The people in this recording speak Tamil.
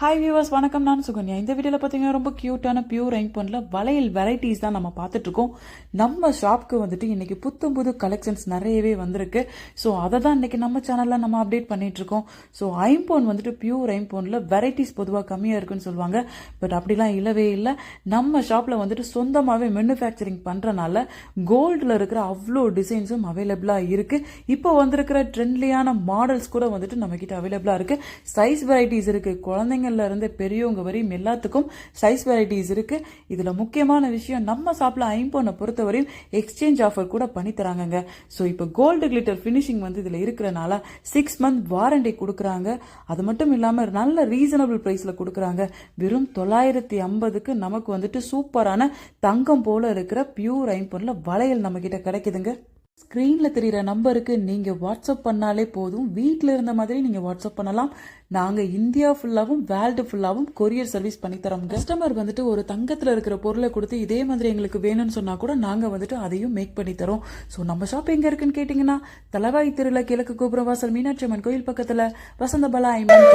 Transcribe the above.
ஹாய் வியூவர்ஸ் வணக்கம். நான் சுகன்யா. இந்த வீடியோவில் பார்த்தீங்கன்னா ரொம்ப க்யூட்டான பியூர் ரைன் பண்ணல வளையல் வெரைட்டிஸ் தான் நம்ம பார்த்துட்ருக்கோம் நம்ம ஷாப்க்கு வந்துட்டு இன்றைக்கி புத்தம் புது கலெக்ஷன்ஸ் நிறையவே வந்திருக்கு. ஸோ அதை தான் இன்றைக்கி நம்ம சேனலில் நம்ம அப்டேட் பண்ணிகிட்ருக்கோம் இருக்கோம். ஸோ ஐம்போன் வந்துட்டு பியூர் ஐம்போனில் வெரைட்டிஸ் பொதுவாக கம்மியாக இருக்குன்னு சொல்லுவாங்க. பட் அப்படிலாம் இல்லவே இல்லை. நம்ம ஷாப்பில் வந்துட்டு சொந்தமாகவே மேனுஃபேக்சரிங் பண்ணுறனால கோல்டில் இருக்கிற அவ்வளோ டிசைன்ஸும் அவைலபிளாக இருக்குது இப்போ வந்திருக்கிற ட்ரெண்ட்லியான மாடல்ஸ் கூட வந்துட்டு நம்மக்கிட்ட அவைலபிளாக இருக்குது சைஸ் வெரைட்டிஸ் இருக்குது குழந்தைங்க இருந்து பெரியவங்க வரையும் எல்லாத்துக்கும் சைஸ் வெரைட்டிஸ் இருக்குது இதில் முக்கியமான விஷயம் நம்ம ஷாப்பில் ஐம்போனை பொறுத்தவரையும் எக்ஸ்சேஞ்ச் ஆஃபர் கூட பண்ணி தராங்கங்க. ஸோ இப்போ கோல்டு கிளிட்டர் ஃபினிஷிங் வந்து இதில் இருக்கிறனால சிக்ஸ் மந்த் வாரண்டி கொடுக்குறாங்க. அது மட்டும் இல்லாமல் நல்ல ரீசனபிள் ப்ரைஸில் கொடுக்குறாங்க. வெறும் தொள்ளாயிரத்தி ஐம்பதுக்கு நமக்கு வந்துட்டு சூப்பரான தங்கம் போல இருக்கிற பியூர் ஐம்பொன்ல வளையல் நம்ம கிட்ட கிடைக்குதுங்க. ஸ்க்ரீனில் தெரிகிற நம்பருக்கு நீங்கள் வாட்ஸ்அப் பண்ணாலே போதும். வீட்டில் இருந்த மாதிரி நீங்கள் வாட்ஸ்அப் பண்ணலாம். நாங்கள் இந்தியா ஃபுல்லாகவும் வேர்ல்டு ஃபுல்லாகவும் கொரியர் சர்வீஸ் பண்ணித்தரோம் கஸ்டமர் வந்துட்டு ஒரு தங்கத்தில் இருக்கிற பொருளை கொடுத்து இதே மாதிரி எங்களுக்கு வேணும்னு சொன்னால் கூட நாங்கள் வந்துட்டு அதையும் மேக் பண்ணி தரோம். ஸோ நம்ம ஷாப் எங்கே இருக்குன்னு கேட்டிங்கன்னா தலவாய் திருவிழா கிழக்கு கோபுரம் வாசல் மீனாட்சி அம்மன் கோயில் பக்கத்தில் வசந்த பலா ஐமன்